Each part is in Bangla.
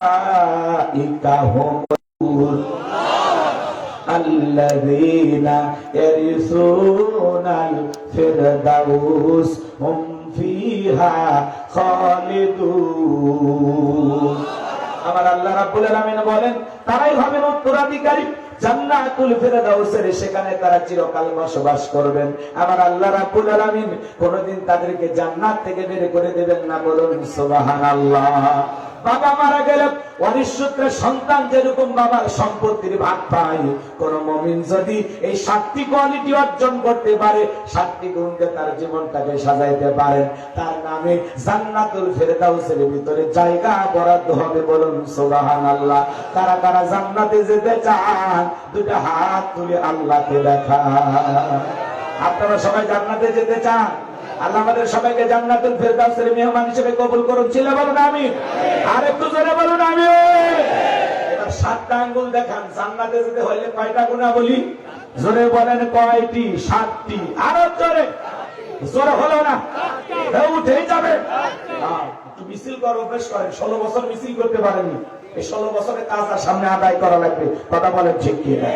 أولئك هم الذين يرثون الفردوس هم فيها خالدون আমার আল্লাহ রাব্বুল আলামিন বলেন তারাই হবেন উত্তরাধিকারী জান্নাতুল ফেরদাউসের সেখানে তারা চিরকাল বসবাস করবেন আমার আল্লাহ রাব্বুল আলামিন কোনদিন তাদেরকে জান্নাত থেকে বের করে দেবেন না বলুন সুবহানাল্লাহ বাবা মারা গেলে অনিশ্চিত্রে সন্তান যেরকম বাবার সম্পত্তির ভাগ পায়, কোন মমিন যদি এই সাতটি কোয়ালিটি অর্জন করতে পারে, সাতটি গুণকে তার জীবনটাকে সাজাইতে পারেন। তার নামে জান্নাতুল ফেরদাউসের ভিতরে জায়গা বরাদ্দ হবে বলুন, সুবহানাল্লাহ। কারা কারা জান্নাতে যেতে চান দুটো হাত তুলে আল্লাহকে দেখা আপনারা সবাই জান্নাতে যেতে চান? আল্লাহ আমাদের সবাইকে জান্নাতুল ফেরদাউসের মেহমান হিসেবে কবুল করুন ছিল বলুন আমি আর একটু জোরে বলুন আমি সাতটা আঙ্গুল দেখান, জান্নাতে যেতে হইলে কয়টা গুণা বলি জোরে বলেন কয়টি? সাতটি। আরও জোরে। জোরে হলো না? এ উঠেই যাবে। মিছিল করো বেশ করেন। ষোলো বছর মিছিল করতে পারেনি এই ষোলো বছরের কাজ আর সামনে আদায় করা লাগবে। কথা বলেন ঠিক কি না?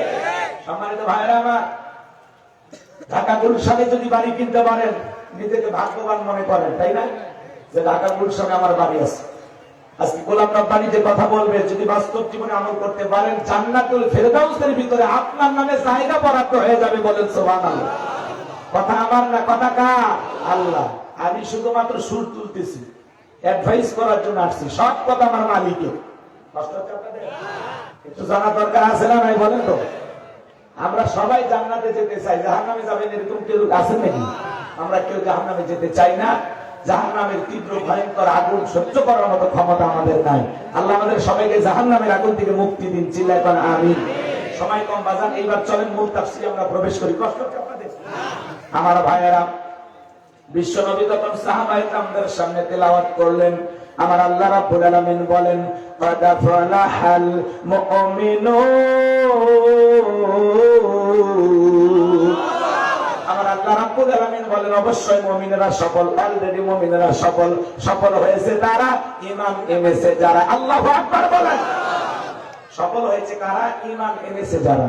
সম্মানিত ভাইরা আমার, ঢাকা গুলশানে যদি বাড়ি কিনতে পারেন নিজেকে ভাগ্যবান মনে করেন, তাই না? যে ঢাকা গুলশানে আমার বাড়ি আছে। আজকে গোলাম রব্বানি যে কথা বলবে, যদি বাস্তব জীবনে আমল করতে পারেন, জান্নাতুল ফেরদাউসের ভিতরে আপনার নামে জায়গা বরাদ্দ হয়ে যাবে বলেন সুবহানাল্লাহ। কথা আমার না, কথা কা আল্লাহ। আমি শুধুমাত্র সুর তুলতেছি, অ্যাডভাইস করার জন্য আসছি, সব কথা আমার আপনাদের? একটু জানা দরকার আছে না নাই বলেন তো? আমরা সবাই জান্নাতে যেতে চাই, জাহান্নামে যাবেন এরকম কেউ আছেন নাকি? আমরা কেউ জাহান্নামে যেতে চাই না জাহান্নামের তীব্র ভয়ঙ্কর আগুন সহ্য করার মতো ক্ষমতা আমাদের নাই আল্লাহ আমাদের সবাইকে জাহান্নামের আগুন থেকে মুক্তি দিন চিল্লাই পান আমি সময় কম বাজান এইবার চলেন মূল তাফসিরে আমরা প্রবেশ করি কষ্ট হচ্ছে আপনাদের আমার ভাইয়েরা বিশ্ব নবী তখন সাহাবাই কামদের সামনে তেলাওয়াত করলেন আমার আল্লাহ রাব্বুল আলামিন বলেন قد فلح المؤمنون আমার আল্লাহ রাব্বুল আলামিন বলেন, অবশ্যই মুমিনেরা সফল অলরেডি মুমিনেরা সফল সফল হয়েছে তারা এনেছে যারা। আল্লাহু আকবার বলেন। সফল হয়েছে কারা? ঈমান এনেছে যারা।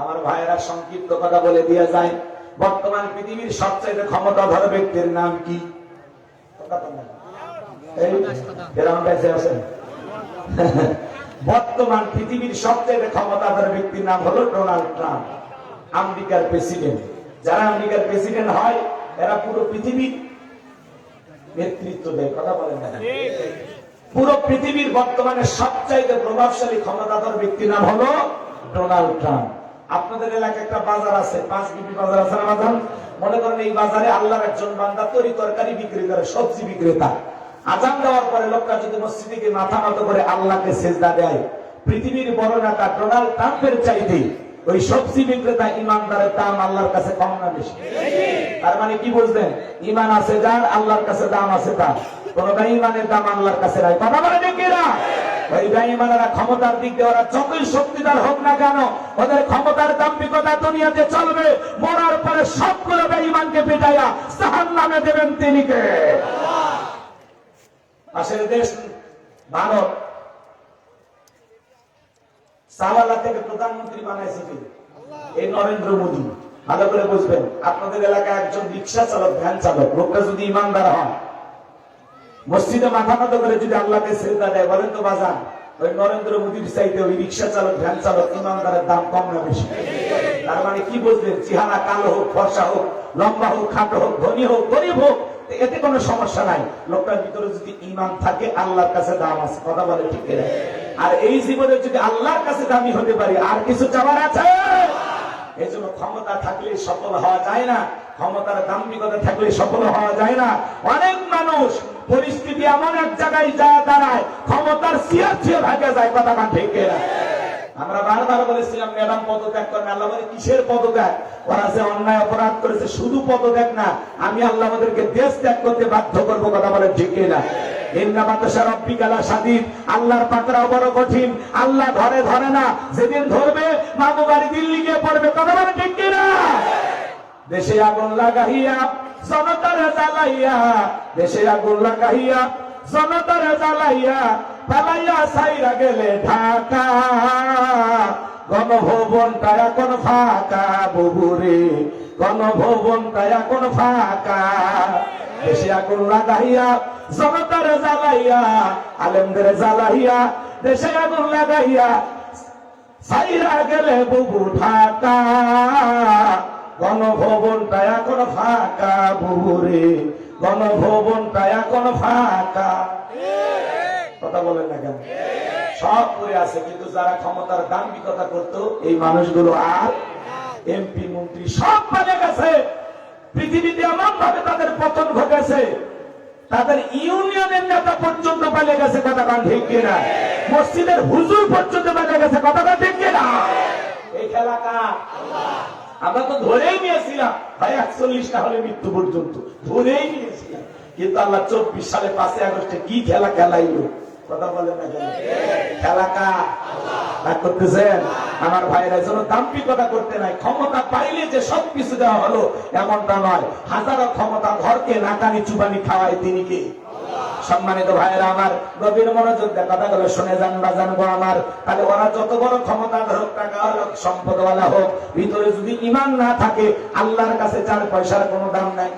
আমার ভাইয়েরা, সংক্ষিপ্ত কথা বলে দিয়ে যায় বর্তমান পৃথিবীর সবচেয়ে ক্ষমতাধর ব্যক্তির নাম কি? বর্তমান পৃথিবীর সবচেয়ে ক্ষমতাধর ব্যক্তির নাম হলো ডোনাল্ড ট্রাম্প, আমেরিকার প্রেসিডেন্ট। যারা আমেরিকার প্রেসিডেন্ট হয় এরা পুরো পৃথিবীর নেতৃত্ব দেয়। কথা বলেন না পুরো পৃথিবীর বর্তমানে সবচাইতে প্রভাবশালী ক্ষমতাধর ব্যক্তির নাম হলো ডোনাল্ড ট্রাম্প। আপনাদের এলাকায় একটা বাজার আছে পাঁচ বিপি বাজার আছে না বাজার? মনে করেন এই বাজারে আল্লাহর একজন বান্দা তরি তরকারি বিক্রি করে সবজি বিক্রেতা। আজান দেওয়ার পরে লোকটা যদি মসজিদে গিয়ে মাথা মতো করে আল্লাহকে সেজদা দেয় পৃথিবীর বড় নেতা ডোনাল্ড ট্রাম্পের চাইতে ওই সবজি বিক্রেতা ইমানদারের দাম আল্লাহর কাছে কম না বেশি? তার মানে কি বুঝলেন? ইমান আছে যার, আল্লাহর কাছে দাম আছে তার। কোন ইমানের দাম আল্লাহর কাছে নাই। কথা বলে দেখি ক্ষমতার দিক দিয়ে ওরা শক্তিদার হোক না কেন, ওদের ক্ষমতার দুনিয়াতে চলবে। মরার পরে সবগুলো পেটাইয়া দেবেন তিনি কে? পাশের দেশ, ভারত সাওয়ালা থেকে প্রধানমন্ত্রী বানাইছে কি? এই নরেন্দ্র মোদী। ভালো করে বুঝবেন, আপনাদের এলাকায় একজন রিক্সা চালক, ভ্যান চালক, লোকটা যদি ইমানদার হয়, মসজিদে মাথা নত করে যদি আল্লাহকে শ্রদ্ধা দেয়, বলেন তো বাজান, ওই নরেন্দ্র মোদীর চাইতে ওই রিক্সা চালক, ভ্যান চালক ইমানদারের দাম কম না বেশি? তার মানে কি বুঝলেন? চেহারা কালো হোক, ফর্সা হোক, লম্বা হোক, খাটো হোক, ধনী হোক, গরিব হোক এতে কোনো সমস্যা নাই। লোকটার ভিতরে যদি ইমান থাকে, আল্লাহর কাছে দাম আছে, কথা বলে ঠিক? আর এই জীবনে যদি আল্লাহর কাছে দামি হতে পারি, আর কিছু চাবার আছে? এই জন্য ক্ষমতা থাকলে সফল হওয়া যায় না। ক্ষমতার দাম্ভিকতা থাকলে সফল হওয়া যায় না। অনেক মানুষ পরিস্থিতি এমন এক জায়গায় যায় দাঁড়ায়, ক্ষমতার সিয়ার ছিয়ে ভাগে যায়, কথা না ঠিক আমরা বারবার বলেছিলাম, ম্যাডাম পদত্যাগ করেন, আল্লাহ বলে, কিসের পদত্যাগ? ওরা যে অন্যায় অপরাধ করেছে, শুধু পদত্যাগ না, আমি আল্লাহ আমাদেরকে দেশ ত্যাগ করতে বাধ্য করব, কথা বলে ঠিক না আল্লাহর পাকড়াও বড় কঠিন। আল্লাহ ধরে ধরে না, যেদিন ধরবে মামু বাড়ি দিল্লি গিয়ে পড়বে, কথা বলে দেশে আগুন লাগাইয়া, জনতারে জ্বালাইয়া, দেশে আগুন লাগাইয়া, জনতারে জ্বালাইয়া, পালাইয়া সাইরা গেলে ঢাকা। গণভবনটা এখন ফাঁকা বুবুরে গণভবনটা এখন ফাঁকা। দেশে আগুন লাগাইয়া জনতার জ্বালাইয়া, আলেমদের জ্বালাইয়া দেশে আগুন লাগাইয়া সাইরা গেলে বুবু ঢাকা, গণভবনটা এখন ফাঁকা বুবুরে গণভবনটা এখন ফাঁকা। কথা বলেন না কেন? সব করে আছে, কিন্তু যারা ক্ষমতার দাম্ভিকতা করত, এই মানুষগুলো আর এমপি, মন্ত্রী সব পালে গেছে। পৃথিবীতে এমন ভাবে তাদের পতন ঘটেছে, তাদের ইউনিয়নের নেতা পর্যন্ত পালে গেছে কথাটা ঠিক কিনা? মসজিদের হুজুর পর্যন্ত পালে গেছে কথাটা ঠিক কিনা? এই খেলা কার? আমরা তো ধরেই নিয়েছিলাম, ভাই একচল্লিশটা হলে মৃত্যু পর্যন্ত। ধরেই নিয়েছিলাম। কিন্তু আল্লাহ চব্বিশ সালে পাঁচই আগস্টে কি খেলা খেলাইলো? কথা বলেন না কেন? খেলা কা করতেছেন? আমার ভাইরা যেন দাম্পিকতা করতে নাই, ক্ষমতা পাইলে যে সব কিছু দেওয়া হলো, এমনটা নয়। হাজারো ক্ষমতা ঘরকে নাকানি খাওয়ায় তিনি কে? সম্মানিত আমার গভীর মনোযোগ দিয়ে কথাগুলো শুনে যান বা জানব আমার। তাহলে ওরা যত বড় ক্ষমতা হোক টাকা হোক, সম্পদওয়ালা হোক, ভিতরে যদি ইমান না থাকে, আল্লাহর কাছে চার পয়সার কোনো দাম নাই।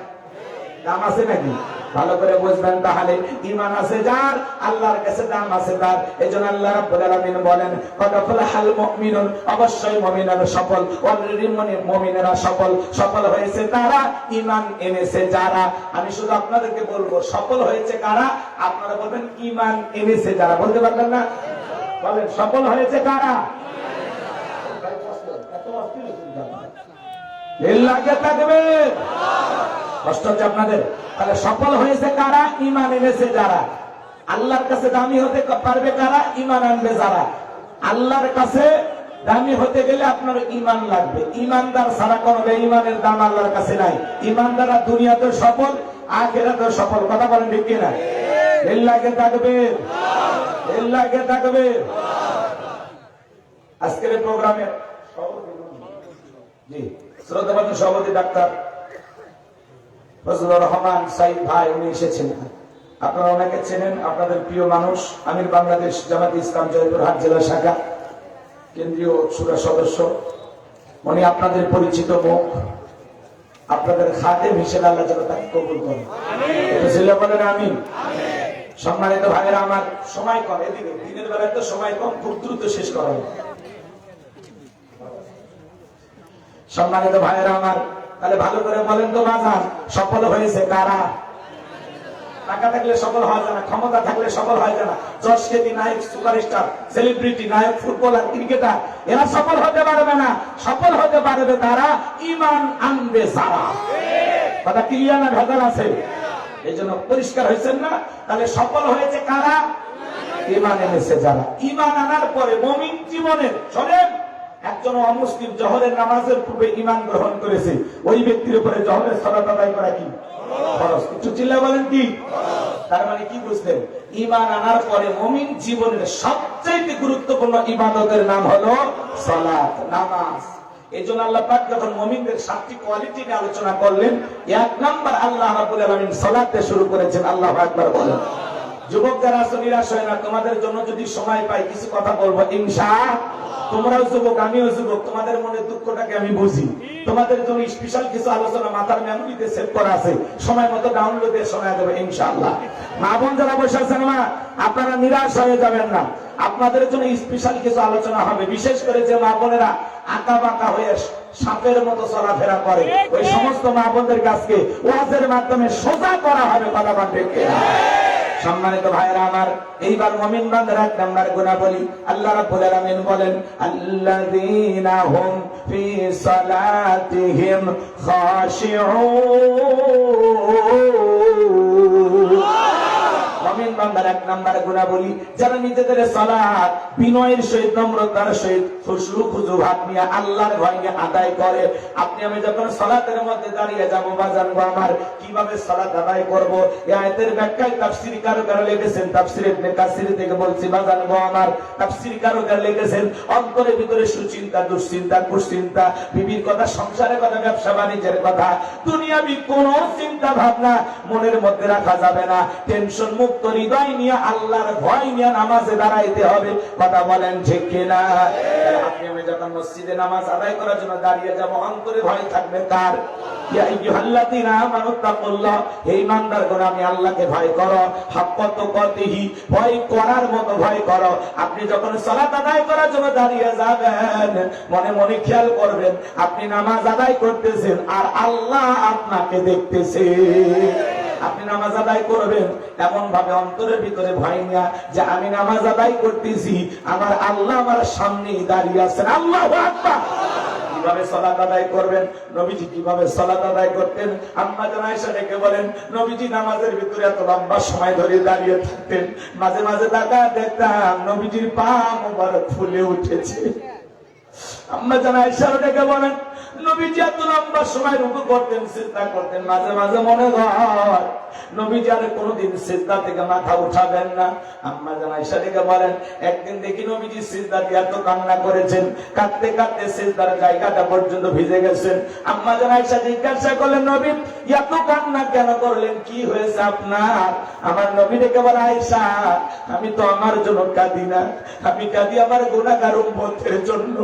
দাম আছে নাকি? ভালো করে বুঝবেন তাহলে। ইমান আছে যার, আল্লাহর কাছে দাম আছে তার। এই জন্য আল্লাহ রাব্বুল আলামিন বলেন কত হাল মুমিনুন অবশ্যই মুমিনেরা সফল অলরেডি মুমিনেরা সফল। সফল হয়েছে তারা ইমান এনেছে যারা। আমি শুধু আপনাদেরকে বলব, সফল হয়েছে কারা? আপনারা বলবেন ইমান এনেছে যারা বলতে পারবেন না? বলেন, সফল হয়েছে কারা? এর লাগে থাকবে। কষ্ট হচ্ছে আপনাদের, তাহলে সফল হয়েছে কারা? ইমান এনেছে যারা? আল্লাহর কাছে দামি হতে পারবে কারা? ইমান আনবে যারা? আল্লাহর কাছে দামি হতে গেলে আপনার ইমান লাগবে। ইমানদার সারা কোনো ইমানের দাম আল্লাহর কাছে নাই। ইমানদারা দুনিয়াতে সফল আখেরাতে সফল। কথা বলেন ঠিক কিনা? এর লাগে থাকবে এর লাগে থাকবে আজকের প্রোগ্রামে জি শ্রদ্ধাবাদ সভাপতি ডাক্তার ফজলুর রহমান সাইদ ভাই উনি এসেছেন। আপনারা অনেকে চেনেন আপনাদের প্রিয় মানুষ আমির বাংলাদেশ জামাত ইসলাম জয়পুরহাট জেলা শাখা কেন্দ্রীয় সুরা সদস্য। উনি আপনাদের পরিচিত মুখ আপনাদের খাদেম হিসেবে আল্লাহ যেন তাকে কবুল করেন। বলেন আমি সম্মানিত ভাইয়েরা আমার সময় কম এদিকে দিনের বেলায় তো সময় কম খুব দ্রুত শেষ করা সম্মানিত ভাইয়েরা আমার তাহলে ভালো করে বলেন তো বাজার, সফল হয়েছে কারা? টাকা থাকলে সফল যায় না, ক্ষমতা থাকলে সফল হয় না। যশ খ্যাতি নায়ক, সুপারস্টার, সেলিব্রিটি, নায়ক, ফুটবলার, ক্রিকেটার, এরা সফল হতে পারবে না। সফল হতে পারবে তারা ইমান আনবে সারা কথা ক্লিয়ার না ভেজাল আছে? এই জন্য পরিষ্কার হয়েছেন না? তাহলে সফল হয়েছে কারা? ইমান এনেছে যারা। ইমান আনার পরে মমিন জীবনের, শোনেন একজন অমুসলিম জহরের নামাজের পূর্বে ইমান গ্রহণ করেছে, ওই ব্যক্তির উপরে জহরের সলাত আদায় করা কি? মানে গুরুত্বপূর্ণ নাম হলো সালাত, নামাজ। এই জন্য আল্লাহ যখন মমিনদের আলোচনা করলেন, এক নাম্বার আল্লাহ সালাতে শুরু করেছেন, আল্লাহ আকবার বলেন। যুবক যারা আছো, নিরাশ হয় না। তোমাদের জন্য যদি সময় পাই, কিছু কথা বলব, ইনশা তোমরাও যুবক, আমিও যুবক। তোমাদের মনে দুঃখটাকে আমি বুঝি। তোমাদের জন্য স্পেশাল কিছু আলোচনা মাথার মেমোরিতে সেভ করা আছে। সময় মতো ডাউনলোডে শোনা যাবে ইনশাআল্লাহ মা বোন যারা বসে আছেন, মা, আপনারা নিরাশ হয়ে যাবেন না। আপনাদের জন্য স্পেশাল কিছু আলোচনা হবে। বিশেষ করে যে মা বোনেরা আঁকা বাঁকা হয়ে সাপের মতো চলাফেরা করে। ওই সমস্ত মা বোনদের কাছকে ওয়াজের মাধ্যমে সোজা করা হবে, কথা বান্ধব সম্মানিত ভাইরা আমার, এইবার মুমিন বান্দার এক নাম্বার গুণাবলী বলি আল্লাহ রাব্বুল আলামিন বলেন, আল্লাযীনা হুম ফি সালাতিহিম খাশিউন। বান্দার এক নাম্বার গুনাহ বলি যারা নিজেদের সালাত, বিনয়ের সহিত, নম্রতার সহিত, খুশরু খুজু ভাব নিয়ে আল্লাহর ভয় নিয়ে আদায় করে। আপনি, আমি যখন সালাতের মধ্যে দাঁড়িয়ে যাব বা জানব আমার, কীভাবে সালাত আদায় করব? আয়াতের ব্যাখ্যায় তাফসীর কারকেরা লিখেছেন, তাফসীর ইবনে কাসির থেকে বলছি বা জানব আমার, তাফসীর কারকেরা লিখেছেন, অন্তরের ভিতরে সুচিন্তা, দুশ্চিন্তা, কুশ্চিন্তা, বিবির কথা, সংসারের কথা, ব্যবসা বাণিজ্যের কথা, দুনিয়াবি কোন চিন্তা ভাবনা মনের মধ্যে রাখা যাবে না। টেনশন মুক্ত হৃদয় হৃদয় নিয়ে আল্লাহর ভয় নিয়ে নামাজে দাঁড়াইতে হবে। কথা বলেন ঠিক কিনা? আপনি আমি যখন মসজিদে নামাজ আদায় করার জন্য দাঁড়িয়ে যাব, অন্তরে ভয় থাকবে মতো ভয় করো। আপনি যখন সালাত আদায় করার জন্য দাঁড়িয়ে যাবেন, মনে মনে খেয়াল করবেন, আপনি নামাজ আদায় করতেছেন আর আল্লাহ আপনাকে দেখতেছে। আপনি নামাজ আদায় করবেন। এমন ভাবে অন্তরের ভিতরে ভয় নিয়া যে আমি নামাজ আদায় করতেছি, আমার আল্লাহ আমার সামনেই দাঁড়িয়ে আছেন। আল্লাহ কীভাবে সলাত আদায় করতেন? আম্মা জান আয়েশা ডেকে বলেন, নবীজি নামাজের ভিতরে এত লম্বা সময় ধরে দাঁড়িয়ে থাকতেন। মাঝে মাঝে তাকা দেখতাম নবীজির পা ফুলে উঠেছে। আম্মা জান আয়েশা ডেকে বলেন নবীজি এত লম্বা সময় রুকু করতেন চিন্তা করতেন, মাঝে মাঝে মনে হয় নবীজি আর কোনোদিন থেকে মাথা উঠাবেন না। আম্মা ডেকে বলেন, একদিন দেখি নবীজি সিজদা দিয়ে এত কান্না করেছেন, কাঁদতে কাঁদতে সিজদার জায়গাটা পর্যন্ত ভিজে গেছেন। আম্মা জিজ্ঞাসা করলেন, নবী, এত কান্না কেন করলেন? কি হয়েছে আপনার? আমার নবী ডেকে বলে আমি তো আমার জন্য কাঁদি না। আমি কাঁদি আমার গুণাগার উম্মতের জন্য।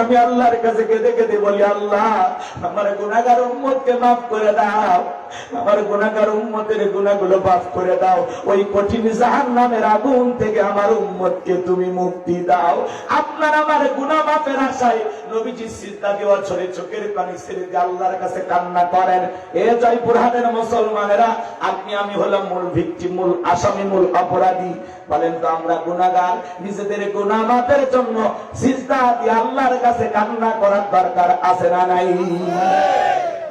আমি আল্লাহর কাছে কেঁদে কেঁদে বলি, আল্লাহ আমার গুণাগার উম্মতকে মাফ করে দাও। আমার গুণাগার উম্মতের গুণাগুলো মাফ করে দাও। ওই কঠিন জাহান নামের আগুন থেকে আমার উম্মতকে তুমি মুক্তি দাও। আপনার আমার গুণা মাফের আশায় নবীজি সিদ্ধা দেওয়া ছড়ে চোখের পানি ছেড়ে দিয়ে আল্লাহর কাছে কান্না করেন। এ জয়পুরহাটের মুসলমানেরা, আপনি আমি হলাম মূল ভিত্তি মূল আসামি, মূল অপরাধী। বলেন তো আমরা গুণাগার নিজেদের গুণা মাফের জন্য সিজদা দিয়ে আল্লাহর কাছে কান্না করার দরকার আছে না নাই?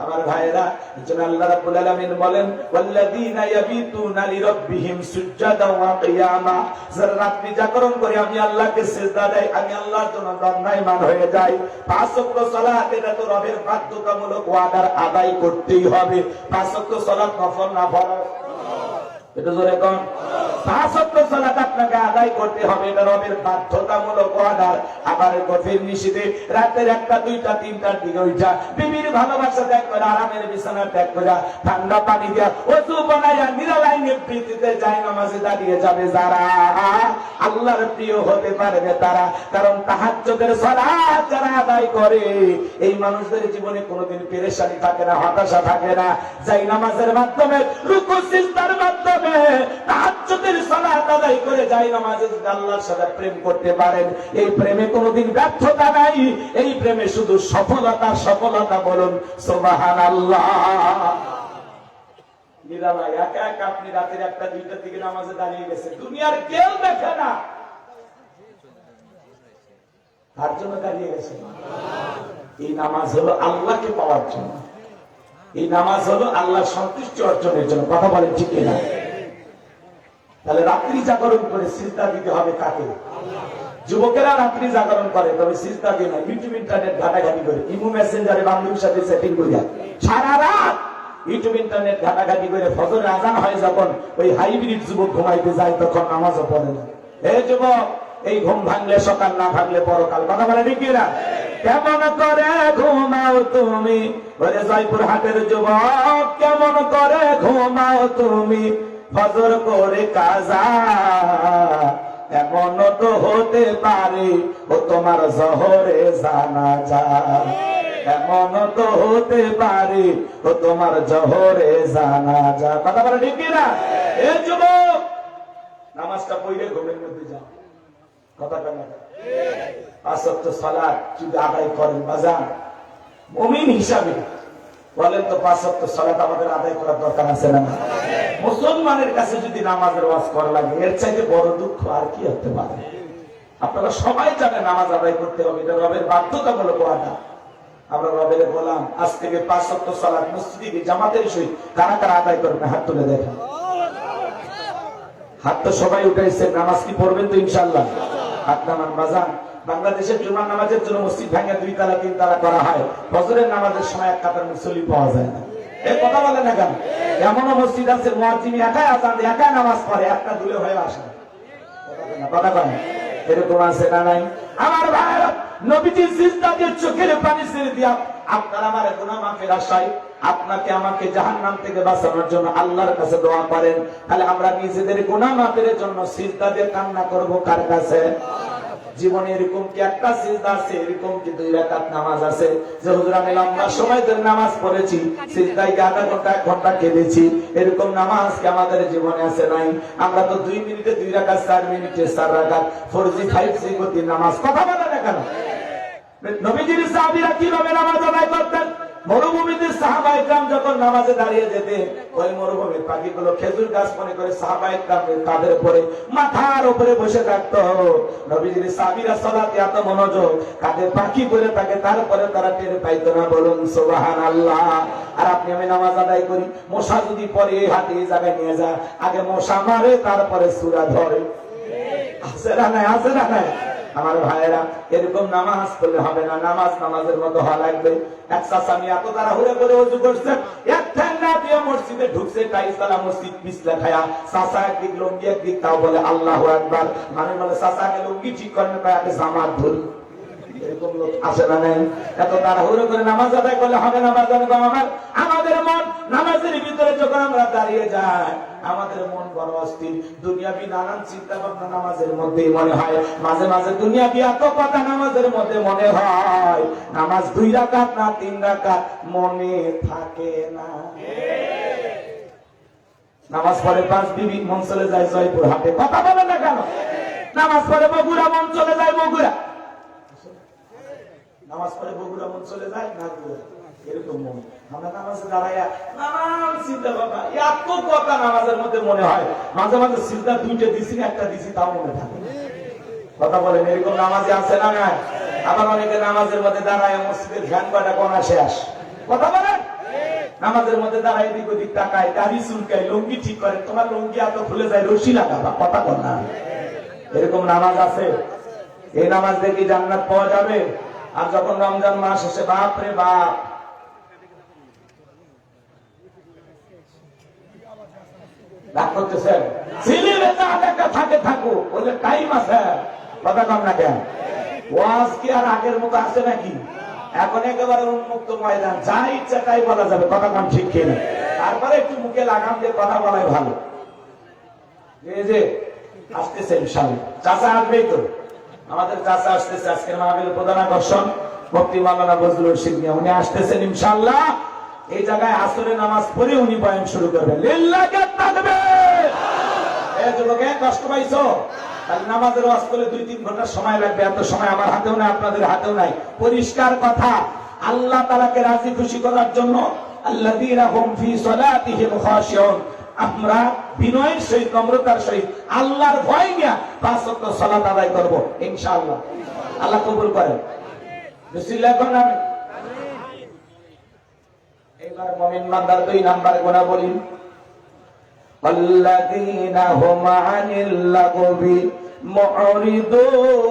আমার ভাইরা যেন আল্লাহ রাব্বুল আলামিন বলেন, ওয়াল্লাযীনা ইয়াবিতুনা লিরাব্বিহিম সুজদান ওয়া কিয়ামা। যারা রাত্রি জাগরণ করে আমি আল্লাহকে সিজদা দেই আমি আল্লাহর জন্য দণ্ডায়মান হয়ে যাই। পাঁচ ওয়াক্ত সালাত, এটা তো রবের বাধ্যতামূলক ওয়াদার আদায় করতেই হবে। পাঁচ ওয়াক্ত সালাত নফল না ফরজ? এটা জোরে কোন। পাঁচ ওয়াক্ত সালাত আপনাকে আদায় করতে হবে। এটা রবের বাধ্যতামূলক অর্ডার আবার গভীর নিশীতে রাতের একটা, দুইটা, তিনটার দিকে উঠা। বিবির ভালোবাসা ত্যাগ করে, আরামের বিছানা ত্যাগ করে। ঠান্ডা পানি দিয়া ওযু বানাইয়া নিরালাই নিবৃত্তিতে যায়, নামাজে দাঁড়িয়ে যাবে যারা। আল্লাহর প্রিয় হতে পারবে তারা। কারণ তাহাজ্জুদের সালাত যারা আদায় করে, এই মানুষদের জীবনে কোনোদিন পেরেশানি থাকে না, হতাশা থাকে না। যাই নামাজের মাধ্যমে, রুকু, সিজদার মাধ্যমে তাহাজ্জুদের সালাত আদায় করে যাই নামাজে আল্লাহর সাথে প্রেম করতে পারেন, এই প্রেমে কোনোদিন ব্যর্থতা নাই। এই প্রেমে শুধু সফলতা সফলতা বলুন, সুবহানাল্লাহ। নিরালা একা একা আপনি রাতের একটা, দুইটার দিকে নামাজে দাঁড়িয়ে গেছে দুনিয়ার কেউ দেখে না। তার জন্য এই নামাজ হলো আল্লাহকে পাওয়ার জন্য। এই নামাজ হলো আল্লাহ সন্তুষ্টি অর্জনের জন্য। কথা বলেন ঠিক না তাহলে রাত্রি জাগরণ করে চিন্তা দিতে হবে কাকে? যুবকেরা রাত্রি জাগরণ করে, তবে চিন্তা দিয়ে না ইউটিউব ইন্টারনেট ঘাটাঘাটি করে। ইমু মেসেঞ্জারে বান্ধবীর সাথে সেটিং করিয়া সারা রাত ইউটিউব ইন্টারনেট ঘাটাঘাটি করে ফজরের আজান হয় যখন ওই হাইব্রিড যুবক ঘুমাইতে যায়, তখন নামাজও পড়ে না। হে যুবক, এই ঘুম ভাঙলে সকাল, না ভাঙলে পরকাল, কথা বলে ঠিক না কেমন করে ঘুমাও তুমি? জয়পুর হাটের যুবক, কেমন করে ঘুমাও তুমি? ফজর করে কাজা। এমন তো হতে পারে ও তোমার জহরে জানা যায় এমন তো হতে পারে ও তোমার জহরে জানা যা কথা বলে ঠিক না এ যুবক, নামাজটা পড়লে ঘুমের মধ্যে যাও। কথা কেন আসত্য সালাদ যদি আদায় করেন বাজান। মুমিন হিসাবে বলেন তো পাঁচত্ব সালাত আমাদের আদায় করার দরকার আছে না মুসলমানের কাছে যদি নামাজের ওয়াজ করা লাগে, এর চাইতে বড় দুঃখ আর কি হতে পারে? আপনারা সবাই জানেন নামাজ আদায় করতে হবে, এটা রবের বাধ্যতামূলক ওয়াদা। আমরা রবের বললাম আজ থেকে পাঁচ সপ্তাহ সালাদ মসজিদে জামাতের সহিত কারা কারা আদায় করবে? হাত তুলে দেখেন। হাত তো সবাই উঠাইছে নামাজ কি পড়বেন তো ইনশাল্লাহ হাত নামান বাজান। বাংলাদেশের জুমার নামাজের জন্য মসজিদ ভাঙে দুই তালা, তিন তালা করা হয়। ফজরের নামাজের সময় এক কাতার মুসল্লি পাওয়া যায় না। এ কথা বলে না কেন? এমনও মসজিদ আছে মহাজিমি একাই আসান একাই নামাজ পড়ে, একটা দূরে হয়ে আসে কথা এরকম আছে না নাই? আমার ভাই নবীজি সিজদা চোখের পানি ছেড়ে দিয়া, আপনার আমার গুনাহ মাফের আশায় আপনাকে আমাকে জাহান নাম থেকে বাঁচানোর জন্য আল্লাহর কাছে দোয়া করেন। তাহলে আমরা নিজেদের গুনাহ মাপের জন্য সিজদা দিয়ে কান্না করব কার কাছে? জীবনে এরকম কি একটা সিজদা আছে? এরকম কি দুই রাকাত নামাজ আছে? যে হুজুর, আমি লম্বা সময় ধরে নামাজ পড়েছি, সিজদায় কি আধা ঘণ্টা, এক ঘণ্টা কেঁদেছি? এরকম নামাজ কি আমাদের জীবনে আছে নাই? আমরা তো দুই মিনিটে দুই রাকাত, চার মিনিটে চার রাকাত ফোর জি ফাইভ জি গতির নামাজ। কথা বলে না কেন? নবীজির সাহাবীরা কীভাবে নামাজ আদায় করতেন? মরুভূমিতে সাহাবা ইকরাম যখন নামাজে দাঁড়িয়ে যেতেন, ওই মরুভূমির পাখিগুলো খেজুর গাছ মনে করে সাহাবা ইকরাম তাদের উপরে, মাথার উপরে বসে থাকতো। নবীজির সাহাবীরা সালাতে এত মনোযোগ কাঁধে পাখি পরে থাকে তারপরে তারা টের পাইতো না, বলুন সুবহানাল্লাহ। আর আপনি আমি নামাজ আদায় করি, মশা যদি পরে হাতে এই জায়গায় নিয়ে যায়, আগে মশা মারে, তারপরে সুরা ধরে। আছে না নাই, আছে না নাই? আমার ভাইয়েরা, এরকম নামাজ পড়লে হবে না, নামাজ নামাজের মতো হওয়া লাগবে। এত তারা হুড়ে করে করছে মসজিদে ঢুকছে টাইসালা মসজিদ পিছলে খায়া। চাষা একদিক লঙ্গি, একদিক তাও বলে, আল্লাহ একবার মানে বলে চাষাকে লুঙ্গি ঠিক করেন তাই জামাত ধরি এরকম লোক না। এত তাড়াহুড়ো করে নামাজ আদায় করলে হবে না বাজার আমার। আমাদের মন নামাজের ভিতরে যখন আমরা দাঁড়িয়ে যাই, আমাদের মন বড় অস্থির। দুনিয়াবি নানান চিন্তা ভাবনা নামাজের মধ্যেই মনে হয়। মাঝে মাঝে দুনিয়াবি এত কথা নামাজের মধ্যে মনে হয়। নামাজ দুই রাকাত না তিন রাকাত মনে থাকে না। নামাজ পড়ে পাঁচ বিবি মন চলে যায় জয়পুর হাটে কথা বলে না কেন? নামাজ পড়ে বগুড়া মন চলে যায় বগুড়া। নামাজ পড়ে বগুড়া মন চলে যায়, না এরকম মন। দাঁড়াইয়া নানান চিন্তা ভাবনা এত কথা নামাজের মধ্যে মনে হয়। মাঝে মাঝে চিন্তা দুইটা একটা তাও মনে থাকে। কথা বলেন আছে নামাজের মধ্যে দাঁড়ায় ধ্যান শেষ। কথা নামাজের মধ্যে দাঁড়ায়, এদিক ওদিক তাকায়, দাড়ি চুলকায়, লুঙ্গি ঠিক করে, তোমার লুঙ্গি এত খুলে যায়, রশি লাগাবা কথা কর না। এরকম নামাজ আছে? এই নামাজ দেখি জান্নাত পাওয়া যাবে? আর যখন রমজান মাস এসে বাপ রে বাপ। এখন একেবারে উন্মুক্ত ময়দান, যা ইচ্ছা বলা যাবে। কথা কম তারপরে একটু মুখে লাগাম দিয়ে কথা বলাই ভালো। আসতেছে চাচা আসবেই তো। আমাদের চাচা আসতেছে আজকের মাহবিল প্রধান আকর্ষণ ভক্তি মালানা রশিদ মিয়া। উনি আসতেছেন ইনশাল্লাহ এই জায়গায় আসরে নামাজ পড়ে উনি বয়ান শুরু করবেন লিল্লাহকে তাকবীর! কষ্ট পাইছো? নামাজের দুই তিন ঘণ্টা সময় লাগবে। এত সময় আমার হাতেও নাই, আপনাদের হাতেও নাই। পরিষ্কার কথা, আল্লাহ তালাকে রাজি খুশি করার জন্য আল্লাযীনা হুম ফি আমরা বিনয়ের সহিত নম্রতার সহিত আল্লাহর ভয় নিয়ে পাঁচ ওয়াক্ত সালাত আদায় করব ইনশাআল্লাহ আল্লাহ কবুল করেন বিসমিল্লাহ কোন আমি এবার মুমিন বান্দার দুই নাম্বার গোনা বলি الذين هم عن اللغو معرضون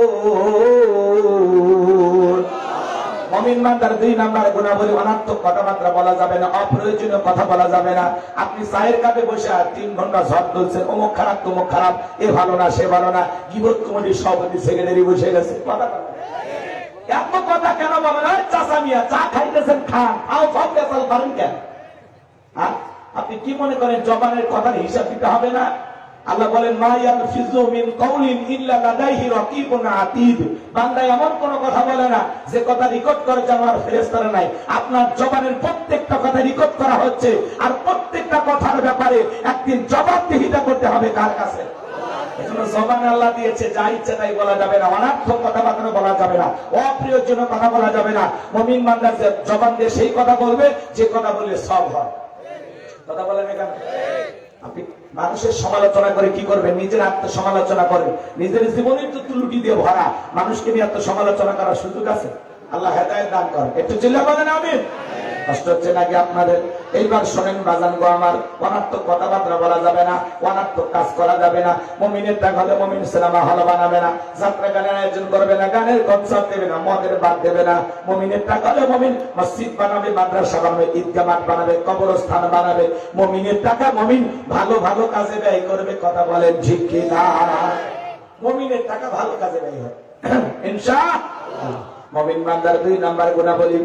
মমিন মাতার দুই নাম্বার গুণা বলি অনার্থক কথাবার্তা বলা যাবে না, অপ্রয়োজনীয় কথা বলা যাবে না। আপনি চায়ের কাপে বসে আর তিন ঘণ্টা ঝড় তুলছেন, অমুক খারাপ খারাপ, এ ভালো না, সে ভালো না, গিবত সভাপতি সেক্রেটারি বসে গেছে। কথা এত কথা কেন চাচা মিয়া চা খাইতেছেন, খান। সব বেসাল পারেন কেন? হ্যাঁ? আপনি কি মনে করেন, জবানের কথার হিসাব দিতে হবে না? আল্লাহ বলেন মিন কাউলিন ইল্লা লাদাইহি রাকিবুন আতীদ। বান্দা এমন কোন কথা বলে না, যে কথা রেকর্ড করে আমার ফেরেশতারা নাই। আপনার জবানের প্রত্যেকটা কথা রেকর্ড করা হচ্ছে, আর প্রত্যেকটা কথার ব্যাপারে একদিন জবাবদিহিতা করতে হবে কার কাছে? এজন্য জবান আল্লাহ দিয়েছে, যা ইচ্ছে তাই বলা যাবে না, অনার্থক কথাবার্তা বলা যাবে না অপ্রিয়জনক কথা বলা যাবে না। মমিন বান্দা জবান দিয়ে সেই কথা বলবে, যে কথা বললে সব হয়। কথা বলেন এখানে। আপনি মানুষের সমালোচনা করে কি করবে? নিজের আত্মসমালোচনা করেন নিজের জীবনের তো তুলুটি দিয়ে ভরা। মানুষকে নিয়ে আত্মসমালোচনা করার সুযোগ আছে? আল্লাহ হেদায়ত দান করেন। একটু চিল্লা বলেন আমি কষ্ট হচ্ছে নাকি আপনাদের? এইবার শোনেন বাজান গো আমার, অনার্থক কথাবার্তা বলা যাবে না, অনার্থক কাজ করা যাবে না, মমিনের টাকা হলে মমিন সিনেমা হল বানাবে না, যাত্রা গানের আয়োজন করবে না, গানের কনসার্ট দেবে না, মদের বাদ দেবে না, মমিনের টাকা হলে মমিন মসজিদ বানাবে, মাদ্রাসা বানাবে, ঈদগাহ মাঠ বানাবে, কবরস্থান বানাবে, মমিনের টাকা মমিন ভালো ভালো কাজে ব্যয় করবে, কথা বলেন ঠিক কি না? মমিনের টাকা ভালো কাজে ব্যয় হবে ইনশা মমিন বান্দার দুই নাম্বার গুণা বলি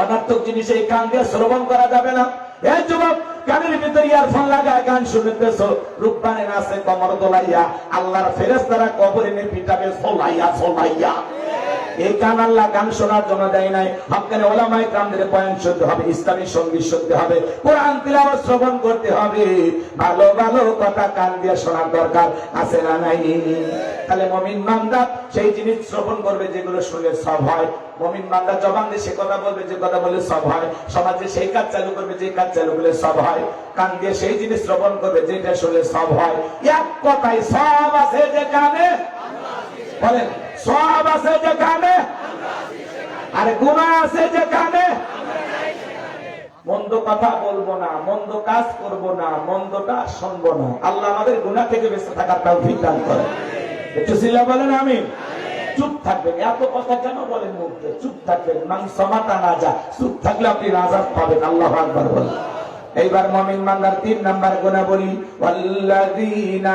অনার্থক জিনিস এই কান দিয়ে শ্রবণ করা যাবে না। এই যুবক কানের ভিতরে ইয়ারফোন লাগায়, গান শুনতেছ? রূপবানের আছে কমর দোলাইয়া, আল্লাহর ফেরেস্তারা কবরে পিটাবে, সোলাইয়া সোলাইয়া। এই কান আল্লাহ গান শোনার জন্য দেয় নাই। হকানে ওলামাই কামদের পয়েন্ট শুনতে হবে, ইসলামী সংগীত শুনতে হবে, কোরআন তিলাওয়াত শ্রবণ করতে হবে। ভালো ভালো কথা কান দিয়ে শোনার দরকার আছে না নাই? তাহলে মমিন মান্দা সেই জিনিস শ্রবণ করবে যেগুলো শুনলে সব হয়। মমিন মান্দা জবান দিয়ে সে কথা বলবে, যে কথা বলে সব হয়। সমাজে সেই কাজ চালু করবে যে কাজ চালু করলে সব হয়। কান দিয়ে সেই জিনিস শ্রবণ করবে যেটা শুনলে সব হয়। এক কথায় সব আছে যে কানে? বলেন। সব আছে যেখানে। গুণা আছে যেখানে। মন্দ কথা বলব না, মন্দ কাজ করব না, মন্দটা শুনব না। আল্লাহ আমাদের গুণা থেকে বেঁচে থাকার করে। একটু বলেন আমি চুপ থাকবেন, এত কথা কেন বলেন মুখে চুপ থাকবেন যা। চুপ থাকলে আপনি রাজাত পাবেন, আল্লাহ বলেন। এইবার মমিন মান্দার তিন নাম্বার গুণা বলি ওয়াল্লাযীনা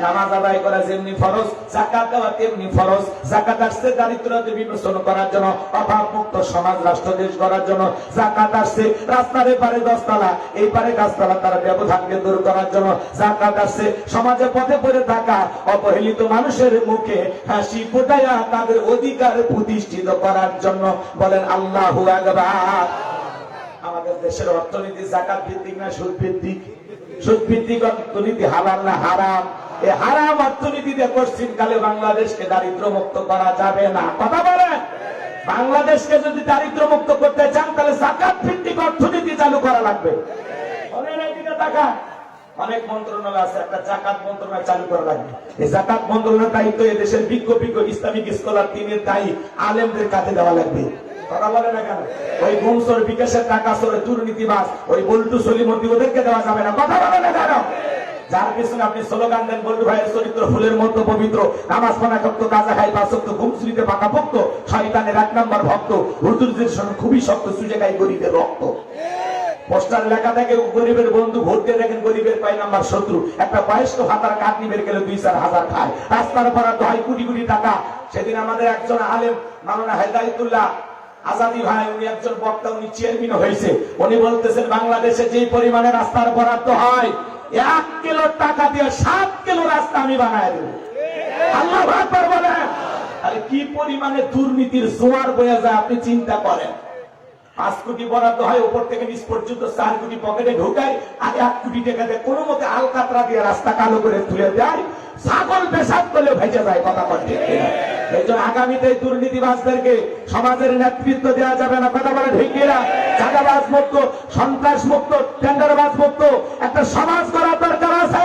নামাজ আদায় করা যেমনি ফরজ জাকাত দেওয়া তেমনি ফরজ জাকাত আসছে দারিদ্রতে করার জন্য অভাব মুক্ত সমাজ রাষ্ট্র দেশ করার জন্য জাকাত আসছে রাস্তার এপারে দশতলা এই পারে গাছতলা তার ব্যবধানকে দূর করার জন্য জাকাত আসছে সমাজে পথে পড়ে থাকা অবহেলিত মানুষের মুখে হাসি ফোটাইয়া তাদের অধিকার প্রতিষ্ঠিত করার জন্য বলেন, আল্লাহ আমাদের দেশের অর্থনীতি জাকাত ভিত্তিক না সুদ ভিত্তিক সুদ অর্থনীতি না হারাম? হারাম অর্থনীতিতে পশ্চিম কালে বাংলাদেশকে দারিদ্র মুক্ত করা যাবে না। কথা বলেন। বাংলাদেশকে যদি দারিদ্র মুক্ত করতে চান, তাহলে ভিত্তিক অর্থনীতি চালু করা লাগবে। বলেন অনেক মন্ত্রণালয় আছে, একটা জাকাত মন্ত্রণালয় চালু করা লাগবে। এই জাকাত মন্ত্রণালয়ের দায়িত্ব এদেশের বিজ্ঞ বিজ্ঞ ইসলামিক স্কলার, তিনের দায়ী, আলেমদের কাছে দেওয়া লাগবে। বলে না কেন? ওই গুমসর বিকাশের টাকা সরে দুর্নীতিবাজ, ওই বল্টু ওদেরকে দেওয়া যাবে না। কথা বলে না কেন? যার পিছনে আপনি স্লোগান দেন ভাইয়ের চরিত্র ফুলের মতো পবিত্র, নামাজ গাজা খাই পাঁচক্ত ঘুমসুরিতে পাকা ভক্ত, শয়তানের এক ভক্ত। হুজুরদের সঙ্গে খুবই শক্ত সুজে গরিবের রক্ত। পোস্টার লেখা থাকে, গরিবের বন্ধু ভোট দিয়ে দেখেন, গরিবের পাই নাম্বার শত্রু। একটা বয়স্ক হাতার কাটনি বের গেলে দুই চার হাজার খায়। রাস্তার পর দহাই কোটি কোটি টাকা। সেদিন আমাদের একজন আলেম মাননা হেদায়তুল্লাহ ভাই, উনি একজন বক্তা, উনি চেয়ারম্যান হয়েছে। উনি বলতেছেন, বাংলাদেশে যে রাস্তার বরাদ্দ হয়, এক কিলো টাকা দিয়ে সাত কিলো রাস্তা আমি বানায় আল্লাহ আরে কি দুর্নীতির জোয়ার বয়ে যায়, আপনি চিন্তা করেন। পাঁচ কোটি বরাদ্দ হয় উপর থেকে নিচ পর্যন্ত চার কোটি পকেটে ঢোকায়, আর এক কোটি টাকা দিয়ে কোনো মতে আলকাতরা দিয়ে রাস্তা কালো করে তুলে দেয়। ছাগল পেশাব করলে ভেজে যায়, কথা বলতে এই জন্য আগামীতে সমাজের নেতৃত্ব দেওয়া যাবে না, কথা বলে ঢেকিরা চাঁদাবাজ মুক্ত সন্ত্রাস মুক্ত টেন্ডারবাজ মুক্ত একটা সমাজ করার দরকার আছে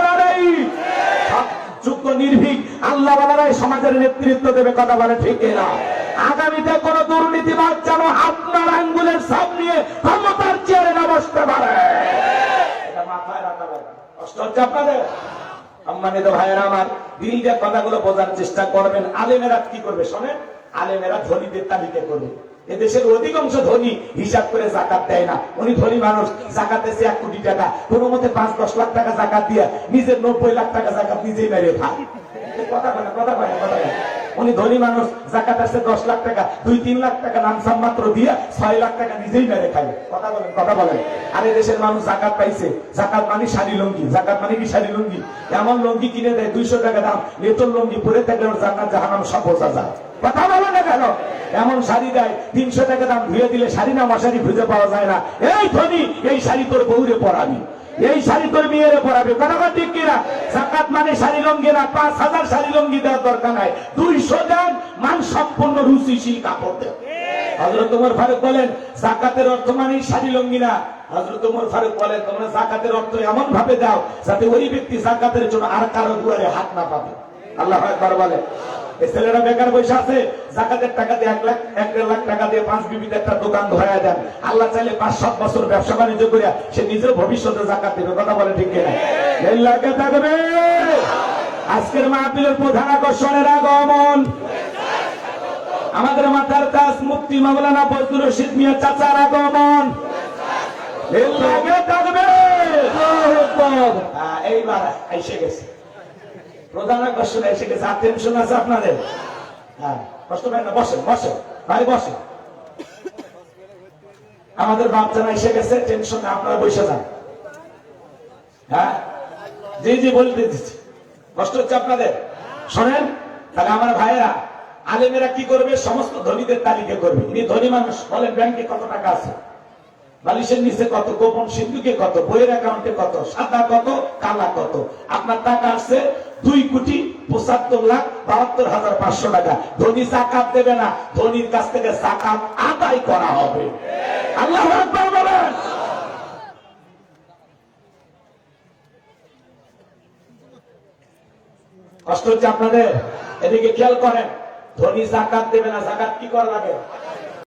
যোগ্য, নির্ভীক, আল্লাহ বালারাই সমাজের নেতৃত্ব দেবে, কথা বলে না আগামীতে কোন দুর্নীতিবাদ যেন আপনার আঙ্গুলের সাপ নিয়ে ক্ষমতার চেয়ারে না বসতে পারে। আপনাদের? সম্মানিত ভাইয়েরা আমার। দিয়ে কথাগুলো বোঝার চেষ্টা করবেন। আলেমেরা কি করবে শোনেন? আলেমেরা ধনীদের তালিকা করবে। এদেশের অধিকাংশ ধনী হিসাব করে জাকাত দেয় না। উনি ধনী মানুষ জাকাত এসে এক কোটি টাকা। কোনো মতে পাঁচ দশ লাখ টাকা জাকাত দিয়ে নিজের নব্বই লাখ টাকা জাকাত নিজেই মেরে খায় কথা না, কথা না, কথা কয়। উনি ধনী মানুষ, জাকাত আছে দশ লাখ টাকা, দুই, তিন লাখ টাকা নামসাম মাত্র দিয়ে ছয় লাখ টাকা নিজেই মেরে খায়। কথা বলেন কথা বলেন। আর দেশের মানুষ জাকাত পাইছে। জাকাত মানে শাড়ি লঙ্গি, জাকাত মানে কি শাড়ি লঙ্গি? এমন লঙ্গি কিনে দেয়, দুইশো টাকা দাম লেতর লঙ্গি পরে থাকলে ওর জান্নাত জাহান্নাম সব বোঝা যায়। কথা বলে না কেন? এমন শাড়ি দেয়, তিনশো টাকা দাম ধুয়ে দিলে শাড়ি না, মশারি খুঁজে পাওয়া যায় না। এই ধনী, এই শাড়ি তোর বউরে পরাবি। এই শাড়ি তোর মেয়েরে পরাবে কথা কথা ঠিক কিনা? জাকাত মানে শাড়ি লঙ্গি না, পাঁচ হাজার শাড়ি লঙ্গি দেওয়ার দরকার নাই। দুইশো দেন মান সম্পূর্ণ রুচিশীল কাপড় দেন হজরত ফারুক বলেন, জাকাতের অর্থ মানে শাড়ি লঙ্গি না। হজরত উমর ফারুক বলেন, তোমরা জাকাতের অর্থ এমন ভাবে দাও যাতে ওই ব্যক্তি জাকাতের জন্য আর কারও দুয়ারে হাত না পাবে। আল্লাহ একবার বলে এই ছেলেরা বেকার বসে আছে, জাকাতের টাকা দিয়ে এক লাখ এক লাখ টাকা দিয়ে পাঁচ বিবিতে একটা দোকান ধরায় দেন। আল্লাহ চাইলে পাঁচ সাত বছর ব্যবসা বাণিজ্য করিয়া সে নিজের ভবিষ্যতে জাকাত দেবে, কথা বলে ঠিক লাগে থাকবে? আজকের মাহফিলের প্রধান আকর্ষণের আগমন। আমাদের মাথার তাজ মুক্তি ফজলুর রশিদ মিয়া চাচার আগমন। এইবার এসে গেছে। প্রধান আকর্ষণ এসে গেছে। আর আছে আপনাদের? হ্যাঁ কষ্ট পাই না, বসেন বসেন। ভাই, বসেন। আমাদের বাচ্চারা এসে গেছে টেনশন আপনারা বসে যান। হ্যাঁ? জি জি বলতে দিচ্ছি। কষ্ট হচ্ছে আপনাদের? শোনেন, তাহলে আমার ভাইয়েরা, আলেমেরা কি করবে? সমস্ত ধনীদের তালিকা করবে। ইনি ধনী মানুষ, বলেন ব্যাংকে কত টাকা আছে? বালিশের নিচে কত, গোপন সিন্ধুকে কত, বইয়ের অ্যাকাউন্টে কত, সাদা কত, কালা কত? আপনার টাকা আসছে দুই কোটি পঁচাত্তর লাখ বাহাত্তর হাজার পাঁচশো টাকা। ধনী জাকাত দেবে না, ধনীর কাছ থেকে জাকাত আদায় করা হবে। আল্লাহ কষ্ট হচ্ছে আপনাদের? এদিকে খেয়াল করেন, ধনী জাকাত দেবে না জাকাত কি করা লাগে?